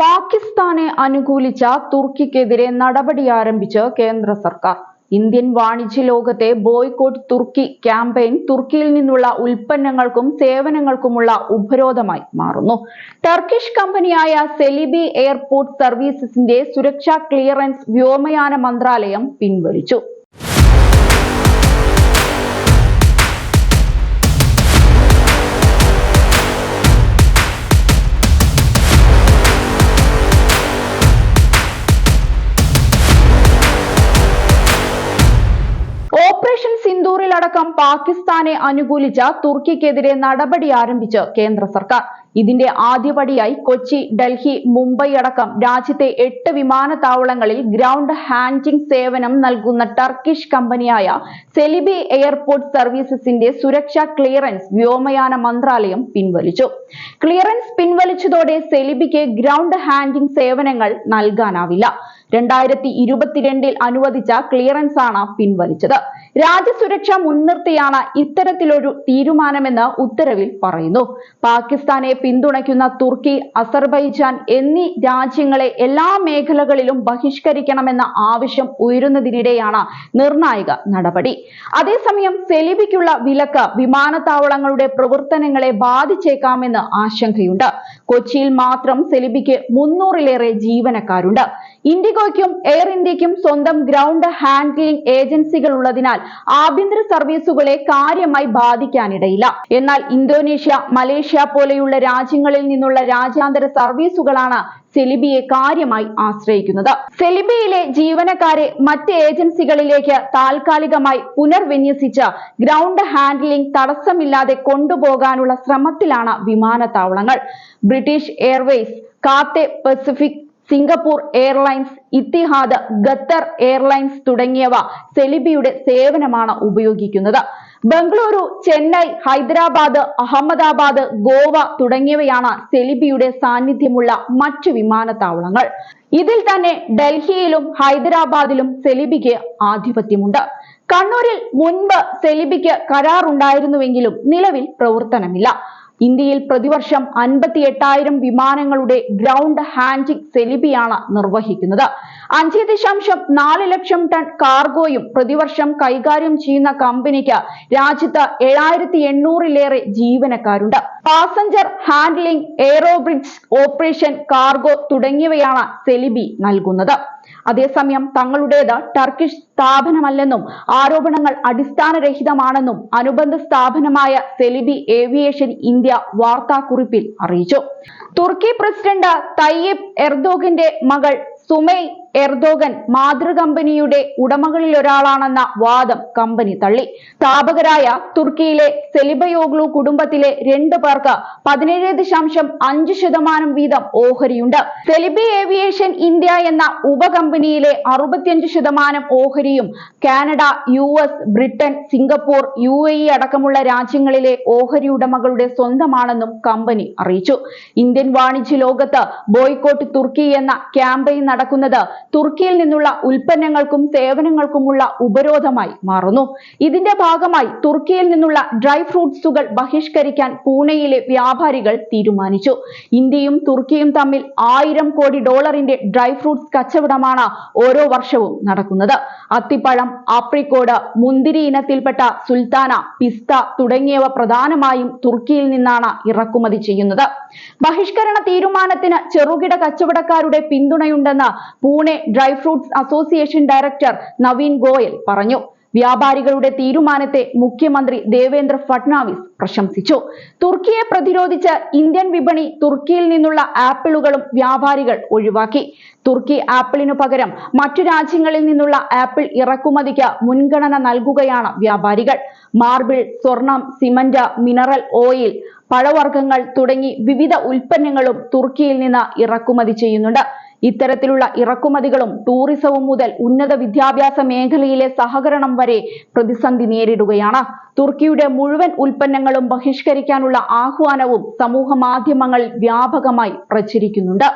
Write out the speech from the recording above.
പാകിസ്ഥാനെ അനുകൂലിച്ച തുർക്കിക്കെതിരെ നടപടി ആരംഭിച്ച് കേന്ദ്ര സർക്കാർ. ഇന്ത്യൻ വാണിജ്യ ലോകത്തെ ബോയ്കോട്ട് തുർക്കി ക്യാമ്പയിൻ തുർക്കിയിൽ നിന്നുള്ള ഉൽപ്പന്നങ്ങൾക്കും സേവനങ്ങൾക്കുമുള്ള ഉപരോധമായി മാറുന്നു. ടർക്കിഷ് കമ്പനിയായ സെലിബി എയർപോർട്ട് സർവീസസിന്റെ സുരക്ഷാ ക്ലിയറൻസ് വ്യോമയാന മന്ത്രാലയം പിൻവലിച്ചു. സിന്ദൂറിലടക്കം പാകിസ്ഥാനെ അനുകൂലിച്ച തുർക്കിക്കെതിരെ നടപടി ആരംഭിച്ച് കേന്ദ്ര സർക്കാർ. ഇതിന്റെ ആദ്യപടിയായി കൊച്ചി ഡൽഹി മുംബൈ അടക്കം രാജ്യത്തെ എട്ട് വിമാനത്താവളങ്ങളിൽ ഗ്രൗണ്ട് ഹാൻഡിംഗ് സേവനം നൽകുന്ന ടർക്കിഷ് കമ്പനിയായ സെലിബി എയർപോർട്ട് സർവീസസിന്റെ സുരക്ഷാ ക്ലിയറൻസ് വ്യോമയാന മന്ത്രാലയം പിൻവലിച്ചു. ക്ലിയറൻസ് പിൻവലിച്ചതോടെ സെലിബിക്ക് ഗ്രൗണ്ട് ഹാൻഡിംഗ് സേവനങ്ങൾ നൽകാനാവില്ല. രണ്ടായിരത്തി ഇരുപത്തിരണ്ടിൽ അനുവദിച്ച ക്ലിയറൻസ് ആണ് പിൻവലിച്ചത്. രാജ്യസുരക്ഷ മുൻനിർത്തിയാണ് ഇത്തരത്തിലൊരു തീരുമാനമെന്ന് ഉത്തരവിൽ പറയുന്നു. പാകിസ്ഥാനെ പിന്തുണയ്ക്കുന്ന തുർക്കി അസർബൈജാൻ എന്നീ രാജ്യങ്ങളെ എല്ലാ മേഖലകളിലും ബഹിഷ്കരിക്കണമെന്ന ആവശ്യം ഉയരുന്നതിനിടെയാണ് നിർണായക നടപടി. അതേസമയം സെലിബിക്കുള്ള വിലക്ക് വിമാനത്താവളങ്ങളുടെ പ്രവർത്തനങ്ങളെ ബാധിച്ചേക്കാമെന്ന് ആശങ്കയുണ്ട്. കൊച്ചിയിൽ മാത്രം സെലിബിക്ക് മുന്നൂറിലേറെ ജീവനക്കാരുണ്ട്. ഇൻഡിഗോയ്ക്കും എയർ ഇന്ത്യക്കും സ്വന്തം ഗ്രൗണ്ട് ഹാൻഡ്ലിംഗ് ഏജൻസികൾ ഉള്ളതിനാൽ ആഭ്യന്തര സർവീസുകളെ കാര്യമായി ബാധിക്കാനിടയില്ല. എന്നാൽ ഇന്തോനേഷ്യ മലേഷ്യ പോലെയുള്ള രാജ്യങ്ങളിൽ നിന്നുള്ള രാജ്യാന്തര സർവീസുകളാണ് സെലിബിയെ കാര്യമായി ആശ്രയിക്കുന്നത്. സെലിബിയിലെ ജീവനക്കാരെ മറ്റ് ഏജൻസികളിലേക്ക് താൽക്കാലികമായി പുനർവിന്യസിച്ച് ഗ്രൗണ്ട് ഹാൻഡ്ലിംഗ് തടസ്സമില്ലാതെ കൊണ്ടുപോകാനുള്ള ശ്രമത്തിലാണ് വിമാനത്താവളങ്ങൾ. British Airways Cathay Pacific Singapore Airlines Etihad Qatar airlines തുടങ്ങിയവ സെലിബിയുടെ സേവനമാണ് ഉപയോഗിക്കുന്നത്. ബംഗളൂരു ചെന്നൈ ഹൈദരാബാദ് അഹമ്മദാബാദ് ഗോവ തുടങ്ങിയവയാണ് സെലിബിയുടെ സാന്നിധ്യമുള്ള മറ്റു വിമാനത്താവളങ്ങൾ. ഇതിൽ തന്നെ ഡൽഹിയിലും ഹൈദരാബാദിലും സെലിബിക്ക് ആധിപത്യമുണ്ട്. കണ്ണൂരിൽ മുൻപ് സെലിബിക്ക് കരാറുണ്ടായിരുന്നുവെങ്കിലും നിലവിൽ പ്രവർത്തനമില്ല. ഇന്ത്യയിൽ പ്രതിവർഷം അൻപത്തി എട്ടായിരം വിമാനങ്ങളുടെ ഗ്രൗണ്ട് ഹാൻഡിംഗ് സെലിബിയാണ് നിർവഹിക്കുന്നത്. അഞ്ച് ദശാംശം നാല് ലക്ഷം ടൺ കാർഗോയും പ്രതിവർഷം കൈകാര്യം ചെയ്യുന്ന കമ്പനിക്ക് രാജ്യത്ത് ഏഴായിരത്തി എണ്ണൂറിലേറെ ജീവനക്കാരുണ്ട്. Passenger handling aerobridge operation cargo തുടങ്ങിയവയാണ് സെലിബി നൽകുന്നത്. അതേസമയം തങ്ങളുടേത് ടർക്കിഷ് സ്ഥാപനമല്ലെന്നും ആരോപണങ്ങൾ അടിസ്ഥാനരഹിതമാണെന്നും അനുബന്ധ സ്ഥാപനമായ സെലിബി ഏവിയേഷൻ ഇന്ത്യ വാർത്താക്കുറിപ്പിൽ അറിയിച്ചു. തുർക്കി പ്രസിഡന്റ് തയ്യിബ് എർദോഗിന്റെ മകൾ സുമൈ എർദോഗൻ മാതൃകമ്പനിയുടെ ഉടമകളിൽ ഒരാളാണെന്ന വാദം കമ്പനി തള്ളി. സ്ഥാപകരായ തുർക്കിയിലെ സെലിബയോഗ്ലു കുടുംബത്തിലെ രണ്ടു പേർക്ക് പതിനേഴ് ദശാംശം അഞ്ച് ശതമാനം വീതം ഓഹരിയുണ്ട്. സെലിബി ഏവിയേഷൻ ഇന്ത്യ എന്ന ഉപകമ്പനിയിലെ അറുപത്തിയഞ്ച് ശതമാനം ഓഹരിയും Canada U S Britain Singapore U A E അടക്കമുള്ള രാജ്യങ്ങളിലെ ഓഹരി ഉടമകളുടെ സ്വന്തമാണെന്നും കമ്പനി അറിയിച്ചു. ഇന്ത്യൻ വാണിജ്യ ലോകത്ത് ബോയ്ക്കോട്ട് തുർക്കി എന്ന ക്യാമ്പയിൻ നടക്കുന്നത് തുർക്കിയിൽ നിന്നുള്ള ഉൽപ്പന്നങ്ങൾക്കും സേവനങ്ങൾക്കുമുള്ള ഉപരോധമായി മാറുന്നു. ഇതിന്റെ ഭാഗമായി തുർക്കിയിൽ നിന്നുള്ള ഡ്രൈ ഫ്രൂട്ട്സുകൾ ബഹിഷ്കരിക്കാൻ പൂനെയിലെ വ്യാപാരികൾ തീരുമാനിച്ചു. ഇന്ത്യയും തുർക്കിയും തമ്മിൽ ആയിരം കോടി ഡോളറിന്റെ ഡ്രൈ ഫ്രൂട്ട്സ് കച്ചവടമാണ് ഓരോ വർഷവും നടക്കുന്നത്. അത്തിപ്പഴം ആപ്രിക്കോട് മുന്തിരി ഇനത്തിൽപ്പെട്ട സുൽത്താന പിസ്ത തുടങ്ങിയവ പ്രധാനമായും തുർക്കിയിൽ നിന്നാണ് ഇറക്കുമതി ചെയ്യുന്നത്. ബഹിഷ്കരണ തീരുമാനത്തിന് ചെറുകിട കച്ചവടക്കാരുടെ പിന്തുണയുണ്ടെന്ന് Pune dry fruits association director Naveen Goyal പറഞ്ഞു. വ്യാപാരികളുടെ തീരുമാനത്തെ മുഖ്യമന്ത്രി ദേവേന്ദ്ര ഫട്നാവിസ് പ്രശംസിച്ചു. തുർക്കിയെ പ്രതിരോധിച്ച് ഇന്ത്യൻ വിപണി തുർക്കിയിൽ നിന്നുള്ള ആപ്പിളുകളും വ്യാപാരികൾ ഒഴിവാക്കി. തുർക്കി ആപ്പിളിനു പകരം മറ്റു രാജ്യങ്ങളിൽ നിന്നുള്ള ആപ്പിൾ ഇറക്കുമതിക്ക് മുൻഗണന നൽകുകയാണ് വ്യാപാരികൾ. മാർബിൾ സ്വർണം സിമന്റ് മിനറൽ ഓയിൽ പഴവർഗങ്ങൾ തുടങ്ങി വിവിധ ഉൽപ്പന്നങ്ങളും തുർക്കിയിൽ നിന്ന് ഇറക്കുമതി ചെയ്യുന്നുണ്ട്. ഇത്തരത്തിലുള്ള ഇറക്കുമതികളും ടൂറിസവും മുതൽ ഉന്നത വിദ്യാഭ്യാസ മേഖലയിലെ സഹകരണം വരെ പ്രതിസന്ധി നേരിടുകയാണ്. തുർക്കിയുടെ മുഴുവൻ ഉൽപ്പന്നങ്ങളും ബഹിഷ്കരിക്കാനുള്ള ആഹ്വാനവും സമൂഹ മാധ്യമങ്ങളിൽ വ്യാപകമായി പ്രചരിക്കുന്നുണ്ട്.